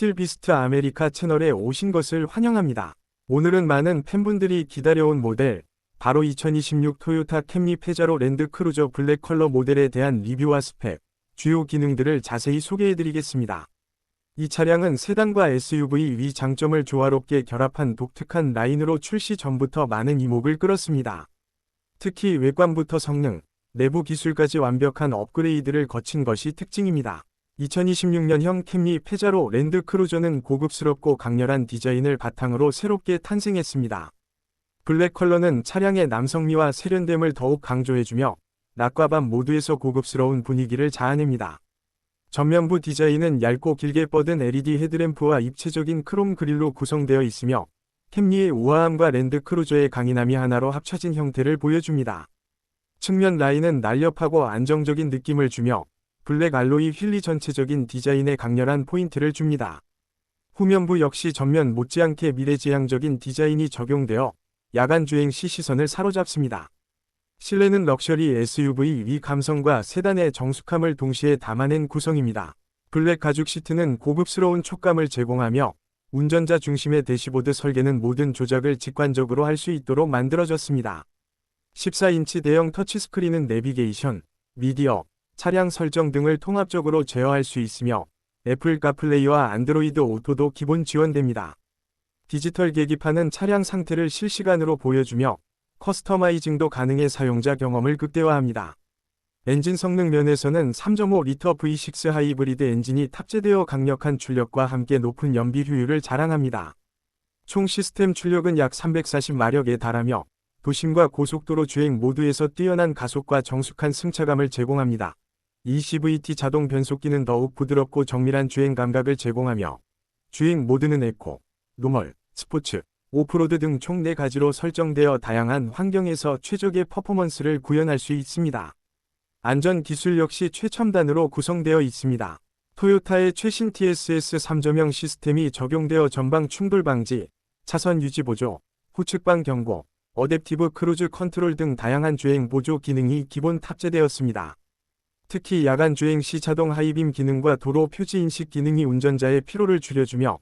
스틸비스트 아메리카 채널에 오신 것을 환영합니다. 오늘은 많은 팬분들이 기다려온 모델, 바로 2026 토요타 캠리 페자로 랜드 크루저 블랙 컬러 모델에 대한 리뷰와 스펙, 주요 기능들을 자세히 소개해드리겠습니다. 이 차량은 세단과 SUV 위 장점을 조화롭게 결합한 독특한 라인으로 출시 전부터 많은 이목을 끌었습니다. 특히 외관부터 성능, 내부 기술까지 완벽한 업그레이드를 거친 것이 특징입니다. 2026년형 캠리 페자로 랜드 크루저는 고급스럽고 강렬한 디자인을 바탕으로 새롭게 탄생했습니다. 블랙 컬러는 차량의 남성미와 세련됨을 더욱 강조해주며 낮과 밤 모두에서 고급스러운 분위기를 자아냅니다. 전면부 디자인은 얇고 길게 뻗은 LED 헤드램프와 입체적인 크롬 그릴로 구성되어 있으며 캠리의 우아함과 랜드 크루저의 강인함이 하나로 합쳐진 형태를 보여줍니다. 측면 라인은 날렵하고 안정적인 느낌을 주며 블랙 알로이 휠리 전체적인 디자인에 강렬한 포인트를 줍니다. 후면부 역시 전면 못지않게 미래지향적인 디자인이 적용되어 야간 주행 시 시선을 사로잡습니다. 실내는 럭셔리 SUV 위 감성과 세단의 정숙함을 동시에 담아낸 구성입니다. 블랙 가죽 시트는 고급스러운 촉감을 제공하며 운전자 중심의 대시보드 설계는 모든 조작을 직관적으로 할 수 있도록 만들어졌습니다. 14인치 대형 터치스크린은 내비게이션, 미디어, 차량 설정 등을 통합적으로 제어할 수 있으며 애플 카플레이와 안드로이드 오토도 기본 지원됩니다. 디지털 계기판은 차량 상태를 실시간으로 보여주며 커스터마이징도 가능해 사용자 경험을 극대화합니다. 엔진 성능 면에서는 3.5리터 V6 하이브리드 엔진이 탑재되어 강력한 출력과 함께 높은 연비 효율을 자랑합니다. 총 시스템 출력은 약 340마력에 달하며 도심과 고속도로 주행 모두에서 뛰어난 가속과 정숙한 승차감을 제공합니다. 이 CVT 자동 변속기는 더욱 부드럽고 정밀한 주행 감각을 제공하며 주행 모드는 에코, 노멀, 스포츠, 오프로드 등 총 4가지로 설정되어 다양한 환경에서 최적의 퍼포먼스를 구현할 수 있습니다. 안전 기술 역시 최첨단으로 구성되어 있습니다. 토요타의 최신 TSS 3조명 시스템이 적용되어 전방 충돌 방지, 차선 유지 보조, 후측방 경고, 어댑티브 크루즈 컨트롤 등 다양한 주행 보조 기능이 기본 탑재되었습니다. 특히 야간 주행 시 자동 하이빔 기능과 도로 표지 인식 기능이 운전자의 피로를 줄여주며